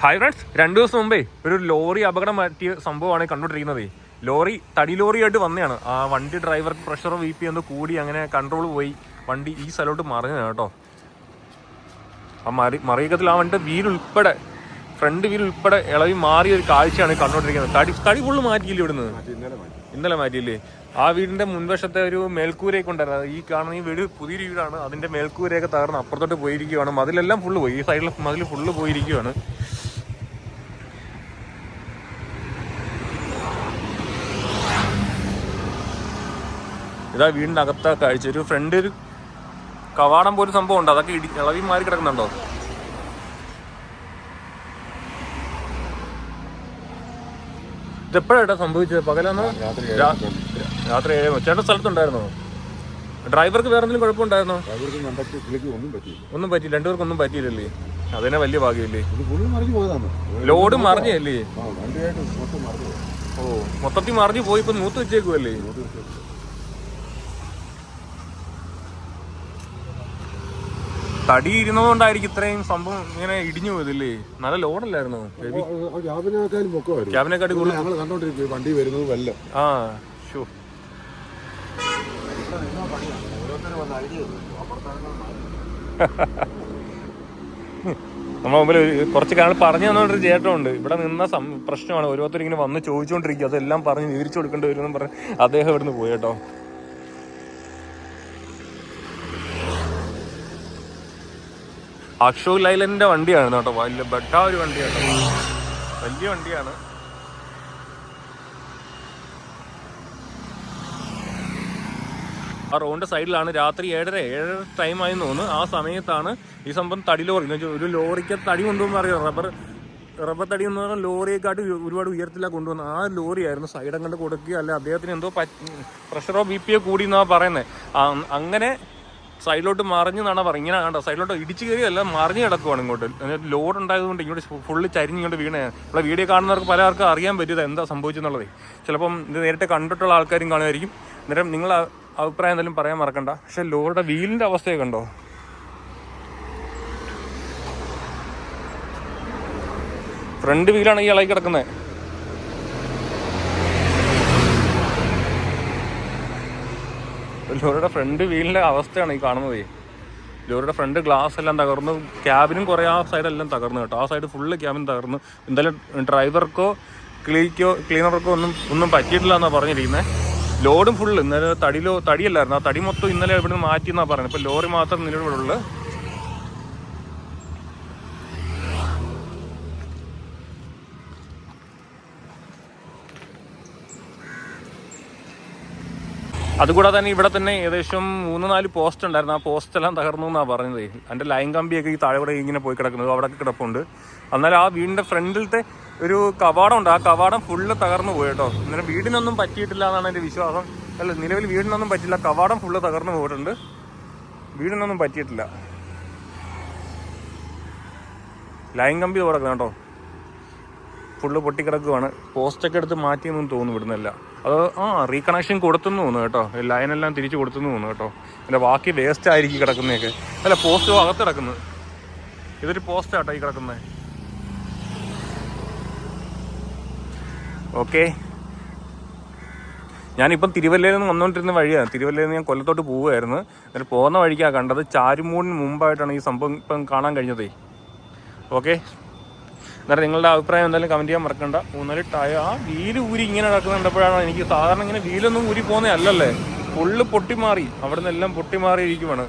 Hi friends രണ്ടു ദിവസം മുമ്പേ ഒരു ലോറി അപകടം പറ്റിയ സംഭവമാണ് കണ്ടുകൊണ്ടിരിക്കുന്നത്. ലോറി തടി ലോറിയായിട്ട് വന്നതാണ്. ആ വണ്ടി ഡ്രൈവർക്ക് പ്രഷർ വി പി എന്തോ കൂടി അങ്ങനെ കൺട്രോൾ പോയി. വണ്ടി ഈ സ്ഥലോട്ട് മറിഞ്ഞതാണ് കേട്ടോ. ആ മറി മറിയക്കത്തിൽ ആ വണ്ടി വീൽ ഉൾപ്പെടെ ഫ്രണ്ട് വീൽ ഉൾപ്പെടെ ഇളവി മാറിയ ഒരു കാഴ്ചയാണ് കണ്ടോണ്ടിരിക്കുന്നത് കണ്ടുകൊണ്ടിരിക്കുന്നത്. തടി തടി ഫുള്ള് മാറ്റിയില്ല ഇവിടുന്ന്? ഇന്നലെ മാറ്റിയില്ലേ? ആ വീടിന്റെ മുൻവശത്തെ ഒരു മേൽക്കൂരയൊക്കെ ഉണ്ടായിരുന്നു. ഈ കാണുന്ന ഈ വീട് പുതിയൊരു വീടാണ്. അതിന്റെ മേൽക്കൂരയൊക്കെ തകർന്ന് അപ്പുറത്തോട്ട് പോയിരിക്കുകയാണ്. മതിലെല്ലാം ഫുള്ള് പോയി. ഈ സൈഡിൽ മതിൽ ഫുള്ള് പോയിരിക്കുകയാണ്. ഇതാ വീടിന്റെ അകത്ത കാഴ്ച. ഒരു ഫ്രണ്ട് ഒരു കവാടം പോലും സംഭവം ഉണ്ട്. അതൊക്കെ ഇടി ഇളവി മാറി കിടക്കുന്നുണ്ടോ? ഇതെപ്പോഴാ സംഭവിച്ചത്? പകലാന്നോ രാത്രി ഏഴ് ചേട്ടൻ സ്ഥലത്തുണ്ടായിരുന്നോ? ഡ്രൈവർക്ക് വേറെ എന്തെങ്കിലും കുഴപ്പമുണ്ടായിരുന്നോ? ഒന്നും പറ്റി കിളിക്ക് ഒന്നും പറ്റിയില്ലല്ലേ? അതിനെ വലിയ ഭാഗ്യമില്ലേ ലോഡ് മറിഞ്ഞല്ലേ ഓ മൊത്തത്തിൽ മറിഞ്ഞു പോയി ഇപ്പൊ നൂത്ത് വെച്ചേക്കുമല്ലേ ഇങ്ങോട്ട് ഇരുന്നത് കൊണ്ടായിരിക്കും ഇത്രയും സംഭവം ഇങ്ങനെ ഇടിഞ്ഞു പോയതല്ലേ? നല്ല ലോഡല്ലായിരുന്നു? ക്യാബിനേക്കാളും പൊക്കമായിരുന്നു. ക്യാബിനെക്കാട്ടി കൂടുതൽ ഞങ്ങൾ കണ്ടോണ്ടിരിക്കും വണ്ടി വരുന്നത് വല്ല. ആ ഷോ നമ്മുടെ മുമ്പിൽ കുറച്ച് കാരണം പറഞ്ഞു തന്നോണ്ടൊരു ചേട്ടനുണ്ട്. ഇവിടെ നിന്ന പ്രശ്നമാണ്. ഓരോരുത്തർ ഇങ്ങനെ വന്ന് ചോദിച്ചുകൊണ്ടിരിക്കുക അതെല്ലാം പറഞ്ഞ് വിവരിച്ചു കൊടുക്കേണ്ടി വരുമെന്ന് പറഞ്ഞ് അദ്ദേഹം ഇവിടുന്ന് പോയി കേട്ടോ. അശോക് ലൈലന്റെ വണ്ടിയാണ് കേട്ടോ. വലിയ ബെട്ട ഒരു വണ്ടിയാണ്. വലിയ വണ്ടിയാണ്. ആ റോഡിന്റെ സൈഡിലാണ് രാത്രി ഏഴര ഏഴര ടൈം ആയി തോന്നുന്നു. ആ സമയത്താണ് ഈ സംഭവം തടി ലോറി. ഒരു ലോറിക്ക് തടി കൊണ്ടുപോകുമ്പോൾ അറിയാം? റബ്ബർ റബ്ബർ തടി എന്ന് പറഞ്ഞാൽ ലോറിയെക്കാട്ടി ഒരുപാട് ഉയരത്തിലാണ് കൊണ്ടുവന്നത് ആ ലോറി ആയിരുന്നു സൈഡ് അങ്ങോട്ട് കൊടുക്കുക. അല്ലെ അദ്ദേഹത്തിന് എന്തോ പ്രഷറോ ബി പിയോ കൂടി എന്നാണ് പറയുന്നത് അങ്ങനെ സൈഡിലോട്ട് മറിഞ്ഞു എന്നാണ് പറയുന്നത് ഇങ്ങനെ കണ്ടോ? സൈഡിലോട്ട് ഇടിച്ച് കയറിയല്ല മറിഞ്ഞ് കിടക്കുവാണ് ഇങ്ങോട്ട്. എന്നിട്ട് ലോഡ് ഉണ്ടായതുകൊണ്ട് ഇങ്ങോട്ട് ഫുള്ള് ചരിഞ്ഞ് ഇങ്ങോട്ട് വീണേ. ഇവിടെ വീഡിയോ കാണുന്നവർക്ക് പലർക്കും അറിയാൻ പറ്റിയത് എന്താ സംഭവിച്ചെന്നുള്ളത്. ചിലപ്പം ഇത് നേരിട്ട് കണ്ടിട്ടുള്ള ആൾക്കാരും കാണുമായിരിക്കും. അന്നേരം നിങ്ങൾ അഭിപ്രായം എന്തെങ്കിലും പറയാൻ മറക്കണ്ട. പക്ഷെ ലോറിയുടെ വീലിന്റെ അവസ്ഥയൊക്കെ ഉണ്ടോ ഫ്രണ്ട് വീലാണ് ഈ ഇളകി കിടക്കുന്നത് ലോറിയുടെ ഫ്രണ്ട് വീലിന്റെ അവസ്ഥയാണ് ഈ കാണുന്നത്. ലോറിയുടെ ഫ്രണ്ട് ഗ്ലാസ് എല്ലാം തകർന്നു. ക്യാബിനും കുറേ ആ സൈഡെല്ലാം തകർന്നു കേട്ടോ. ആ സൈഡ് ഫുള്ള് ക്യാബിൻ തകർന്നു. എന്തായാലും ഡ്രൈവർക്കോ ക്ലീക്കോ ക്ലീനർക്കോ ഒന്നും ഒന്നും പറ്റിയിട്ടില്ല എന്നാണ് പറഞ്ഞിരിക്കുന്നത് ലോഡും ഫുള്ള് ഇന്നലെ തടിയിലോ തടിയല്ലായിരുന്നു. ആ തടി മൊത്തം ഇന്നലെ ഇവിടുന്ന് മാറ്റി എന്നാണ് പറയുന്നത് ഇപ്പോൾ ലോറി മാത്രം നിലവിലുള്ളൂ അതുകൂടാതെ തന്നെ ഇവിടെ തന്നെ ഏകദേശം മൂന്ന് നാല് പോസ്റ്റ് ഉണ്ടായിരുന്നു. ആ പോസ്റ്റ് എല്ലാം തകർന്നു എന്നാണ് പറഞ്ഞത്. എന്റെ ലൈൻ കമ്പിയൊക്കെ ഈ താഴെ ഇങ്ങനെ പോയി കിടക്കുന്നത്. അവിടെ കിടപ്പുണ്ട്. എന്നാൽ ആ വീടിന്റെ ഫ്രണ്ടിലത്തെ ഒരു കവാടം ഉണ്ട് ആ കവാടം ഫുള്ള് തകർന്നു പോയി കേട്ടോ. അന്നേരം വീടിനൊന്നും പറ്റിയിട്ടില്ല എന്നാണ് എന്റെ വിശ്വാസം. അല്ല നിലവിൽ വീടിനൊന്നും പറ്റില്ല കവാടം ഫുള്ള് തകർന്നു പോയിട്ടുണ്ട്. വീടിനൊന്നും പറ്റിയിട്ടില്ല. ലൈൻ കമ്പി തുടക്കണം കേട്ടോ. ഫുള്ള് പൊട്ടിക്കിടക്കുവാണ്. പോസ്റ്റൊക്കെ എടുത്ത് മാറ്റിയെന്നും തോന്നുന്നു ഇവിടുന്നല്ല. അത് ആ റീകണക്ഷൻ കൊടുത്തെന്ന് തോന്നുന്നു കേട്ടോ. ലൈനെല്ലാം തിരിച്ചു കൊടുത്തെന്ന് തോന്നുന്നു കേട്ടോ. എന്റെ ബാക്കി വേസ്റ്റ് ആയിരിക്കും കിടക്കുന്നതൊക്കെ. അല്ല പോസ്റ്റ് അകത്ത് കിടക്കുന്നത് ഇതൊരു പോസ്റ്റ് ആട്ടോ ഈ കിടക്കുന്നത് ഓക്കെ ഞാനിപ്പം തിരുവല്ലയിൽ നിന്ന് വന്നുകൊണ്ടിരുന്ന വഴിയാണ്. തിരുവല്ലയിൽ നിന്ന് ഞാൻ കൊല്ലത്തോട്ട് പോവുമായിരുന്നു എന്നിട്ട് പോകുന്ന വഴിക്കാണ് കണ്ടത് ചാരുമൂടിന് മുമ്പായിട്ടാണ് ഈ സംഭവം ഇപ്പം കാണാൻ കഴിഞ്ഞതേ. ഓക്കെ എന്നിട്ട് നിങ്ങളുടെ അഭിപ്രായം എന്തായാലും കമന്റ് ചെയ്യാൻ മറക്കണ്ട. മൂന്നാൽ ടയ ആ വീൽ ഊരി ഇങ്ങനെ നടക്കുന്നുണ്ടപ്പോഴാണ് എനിക്ക് സാധാരണ ഇങ്ങനെ വീലൊന്നും ഊരി പോകുന്നേ അല്ലല്ലേ ഫുള്ള് പൊട്ടിമാറി. അവിടെ നിന്നെല്ലാം പൊട്ടിമാറി ഇരിക്കുവാണ്